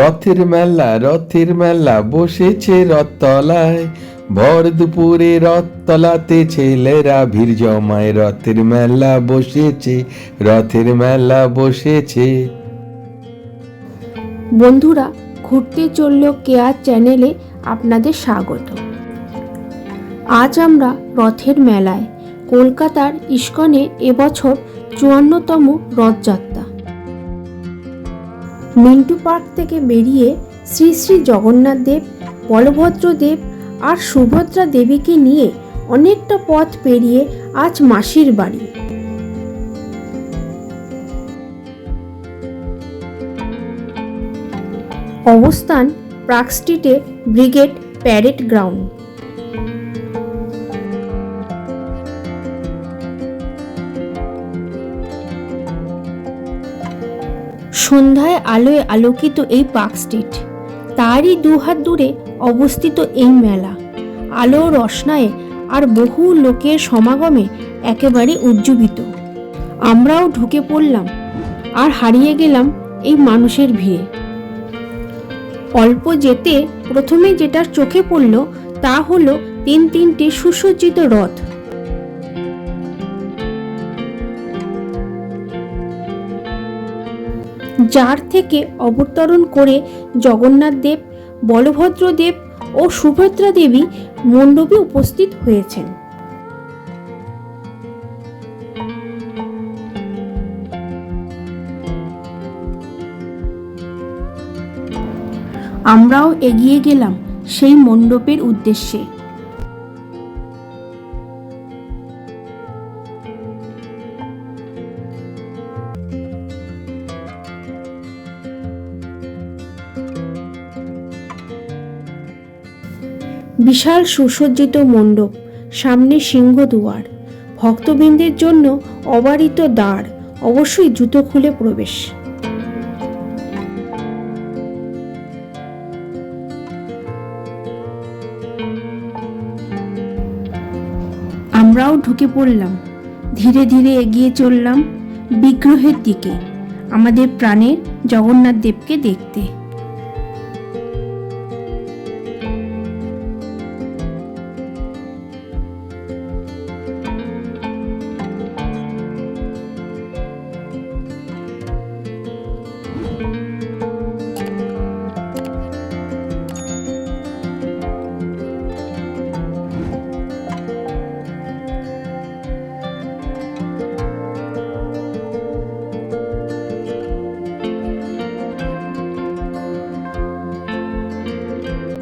রথের মেলা রথের মেলা বসেছে রথতলায়। ভর দুপুরে রথতলাতে ছেলেরা ভিড় জমায়। রথের মেলা বসেছে, রথের মেলা বসেছে। বন্ধুরা, ঘুরতে চলল কেয়ার চ্যানেলে আপনাদের স্বাগত। আজ আমরা রথের মেলায়, কলকাতার ইস্কনে এবছর চুয়ান্নতম রথযাত্রা মিন্টু পার্ক থেকে বেরিয়ে শ্রী শ্রী জগন্নাথ দেব, বলভদ্র দেব আর সুভদ্রা দেবীকে নিয়ে অনেকটা পথ পেরিয়ে আজ মাসির বাড়ি। অবস্থান প্রাক স্ট্রিটে ব্রিগেড প্যারেড গ্রাউন্ড। সন্ধ্যায় আলোয় আলোকিত এই পার্ক স্ট্রিট। তারই দুহাত দূরে অবস্থিত এই মেলা। আলো রসনায় আর বহু লোকের সমাগমে একেবারে উজ্জীবিত। আমরাও ঢুকে পড়লাম আর হারিয়ে গেলাম এই মানুষের ভিড়ে। অল্প যেতে প্রথমে যেটা চোখে পড়ল তা হলো তিন তিনটে সুসজ্জিত রথ। যার থেকে অবতরণ করে জগন্নাথ দেব, বলভদ্র দেব ও সুভদ্রা দেবী মণ্ডপে উপস্থিত হয়েছেন। আমরাও এগিয়ে গেলাম সেই মণ্ডপের উদ্দেশ্যে। বিশাল সুসজ্জিত মণ্ডপ, সামনে সিংহ দুয়ার। ভক্তবৃন্দের জন্য অবারিত দ্বার, অবশ্যই জুতো খুলে প্রবেশ। আমরাও ঢুকে পড়লাম। ধীরে ধীরে এগিয়ে চললাম বিগ্রহের দিকে, আমাদের প্রাণের জগন্নাথ দেবকে দেখতে।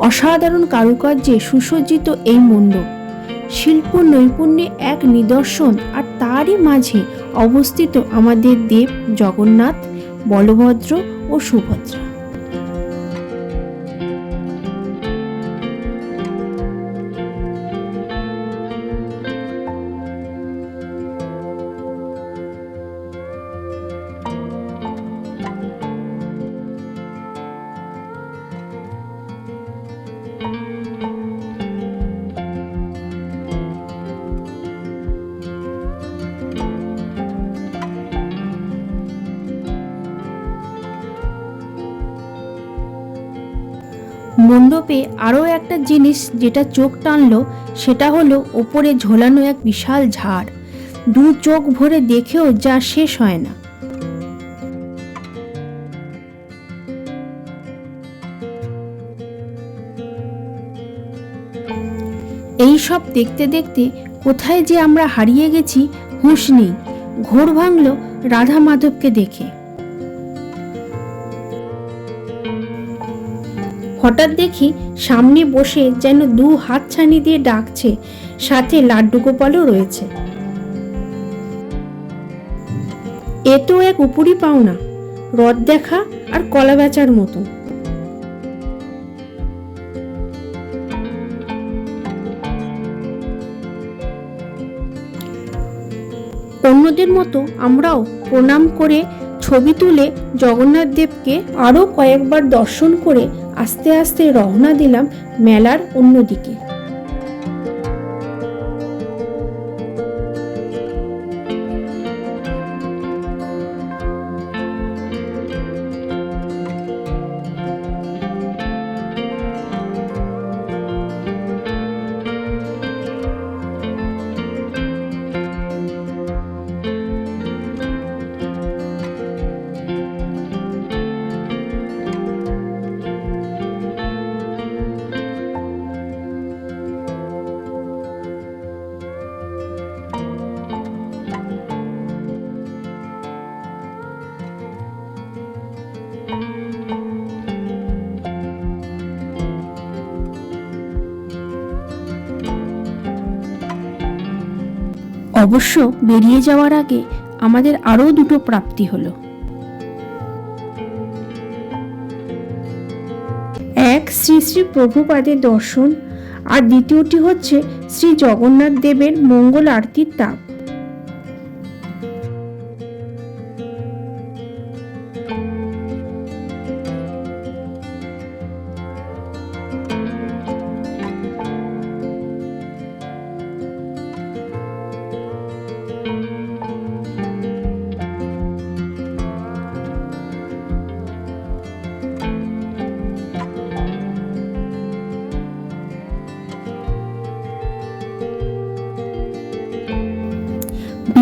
অসাধারণ কারুকার্যে সুসজ্জিত এই মণ্ডপ শিল্প নৈপুণ্যে এক নিদর্শন আর তারই মাঝে অবস্থিত আমাদের দেব জগন্নাথ, বলভদ্র ও সুভদ্রা। মণ্ডপে আরও একটা জিনিস যেটা চোখ টানলো, সেটা হলো ওপরে ঝোলানো এক বিশাল ঝাড়। দু চোখ ভরে দেখেও যা শেষ হয় না। এই সব দেখতে দেখতে কোথায় যে আমরা হারিয়ে গেছি, হুঁশ নেই। ঘোর ভাঙল রাধা মাধবকে দেখে। দেখি সামনে বসে যেন দু হাত ছানি দিয়ে ডাকছে, সাথে লাড্ডু গোপালও রয়েছে। এ তো এক উপরি পাওনা, রথ দেখা আর কলা বেচার মতো। অন্যদের মতো আমরাও প্রণাম করে ছবি তুলে জগন্নাথ দেবকে আরও কয়েকবার দর্শন করে আস্তে আস্তে রওনা দিলাম মেলার অন্যদিকে। অবশ্য বেরিয়ে যাওয়ার আগে আমাদের আরও দুটো প্রাপ্তি হলো। এক, শ্রী শ্রী প্রভুপাদের দর্শন, আর দ্বিতীয়টি হচ্ছে শ্রী জগন্নাথ দেবের মঙ্গল আরতির তাপ।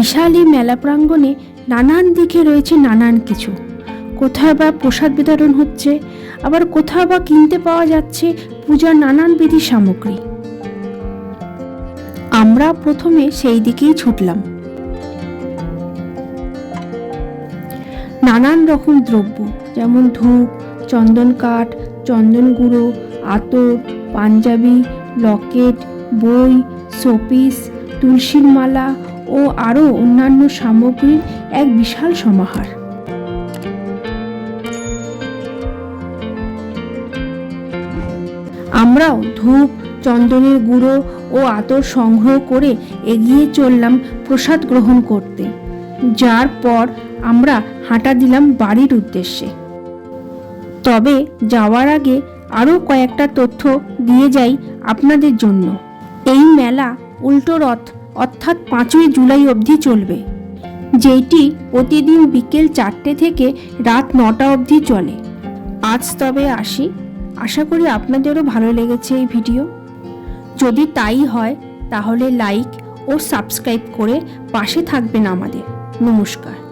বিশাল এই মেলা প্রাঙ্গণে নানান দিকে রয়েছে নানান কিছু। কোথাও বা প্রসাদ বিতরণ হচ্ছে, আবার কোথাও বা কিনতে পাওয়া যাচ্ছে পূজার নানান বিধি সামগ্রী। আমরা প্রথমে সেই দিকেই ছুটলাম। নানান রকম দ্রব্য, যেমন ধূপ, চন্দন কাঠ, চন্দন গুঁড়ো, আতর, পাঞ্জাবি, লকেট, বই, শোপিস, তুলসীর মালা ও আরও অন্যান্য সামগ্রীর এক বিশাল সমাহার। আমরাও ধূপ, চন্দনের গুঁড়ো ও আতর সংগ্রহ করে এগিয়ে চললাম প্রসাদ গ্রহণ করতে, যার পর আমরা হাঁটা দিলাম বাড়ির উদ্দেশ্যে। তবে যাওয়ার আগে আরও কয়েকটা তথ্য দিয়ে যাই আপনাদের জন্য। এই মেলা উল্টো রথ অর্থাৎ পাঁচই জুলাই অবধি চলবে। যেটি প্রতিদিন বিকেল চারটে থেকে রাত নটা অবধি চলে। আজ তবে আসি। আশা করি আপনাদেরও ভালো লেগেছে এই ভিডিও। যদি তাই হয়, তাহলে লাইক ও সাবস্ক্রাইব করে পাশে থাকবেন আমাদের। নমস্কার।